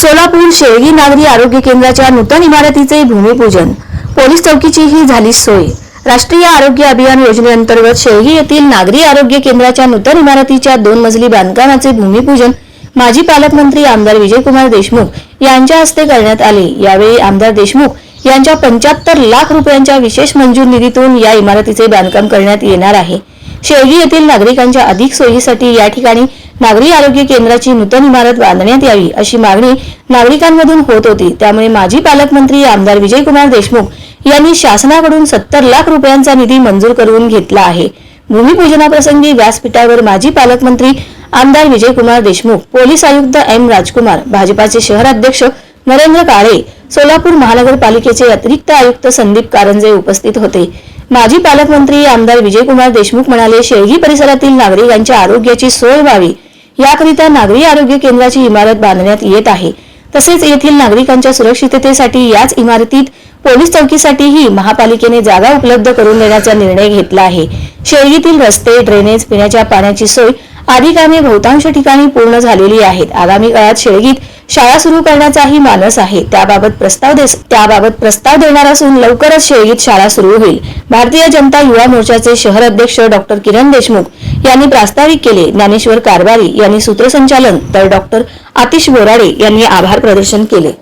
सोलापूर शेळगी नागरी आरोग्य केंद्राच्या नूतन इमारतीचे भूमिपूजन. पोलीस चौकीचीही झाली सोय. राष्ट्रीय आरोग्य अभियान योजनेअंतर्गत शेळगी येथील नागरी आरोग्य केंद्राच्या नूतन इमारतीच्या दोन मजली बांधकामाचे भूमिपूजन माजी पालकमंत्री आमदार विजयकुमार देशमुख यांच्या हस्ते करण्यात आले. यावेळी आमदार देशमुख यांच्या पंच्याहत्तर लाख रुपयांच्या विशेष मंजूर निधीतून या इमारतीचे बांधकाम करण्यात येणार आहे. शेवगी येथील नागरिकांच्या अधिक सोयीसाठी या ठिकाणी नागरी आरोग्य केंद्राची नूतन इमारत बांधण्यात यावी अशी मागणी नागरिकांमधून होत होती. त्यामुळे माजी पालकमंत्री आमदार विजयकुमार देशमुख यांनी शासनाकडून सत्तर लाख रुपयांचा निधी मंजूर करून घेतला आहे. भूमिपूजनाप्रसंगी व्यासपीठावर माजी पालकमंत्री आमदार विजयकुमार देशमुख पोलीस आयुक्त एम राजकुमार भाजपाचे शहर अध्यक्ष नरेंद्र काळे सोलापूर महानगरपालिकेचे अतिरिक्त आयुक्त संदीप कारंजे उपस्थित होते. माजी पालकमंत्री आमदार विजयकुमार देशमुख म्हणाले शेळगी परिसरातील नागरिकांच्या आरोग्याची सोय व्हावी. याकरिता नागरी आरोग्य केंद्राची इमारत बांधण्यात येत आहे. तसेच येथील नागरिकांच्या सुरक्षिततेसाठी याच इमारतीत पोलीस चौकीसाठीही महापालिकेने जागा उपलब्ध करून देण्याचा निर्णय घेतला आहे. शेळगीतील रस्ते ड्रेनेज पिण्याच्या पाण्याची सोय आदी कामे बहुतांश ठिकाणी पूर्ण झालेली आहेत. आगामी काळात शेळगीत शाळा सुरू करण्याचाही मानस आहे. त्याबाबत प्रस्ताव देस त्याबाबत प्रस्ताव देणार असून लवकरच शेळगीत शाळा सुरू होईल. भारतीय जनता युवा मोर्चाचे शहर अध्यक्ष डॉक्टर किरण देशमुख यांनी प्रास्ताविक केले. ज्ञानेश्वर कारभारी यांनी सूत्रसंचालन तर डॉक्टर आतिश बोराडे यांनी आभार प्रदर्शन केले.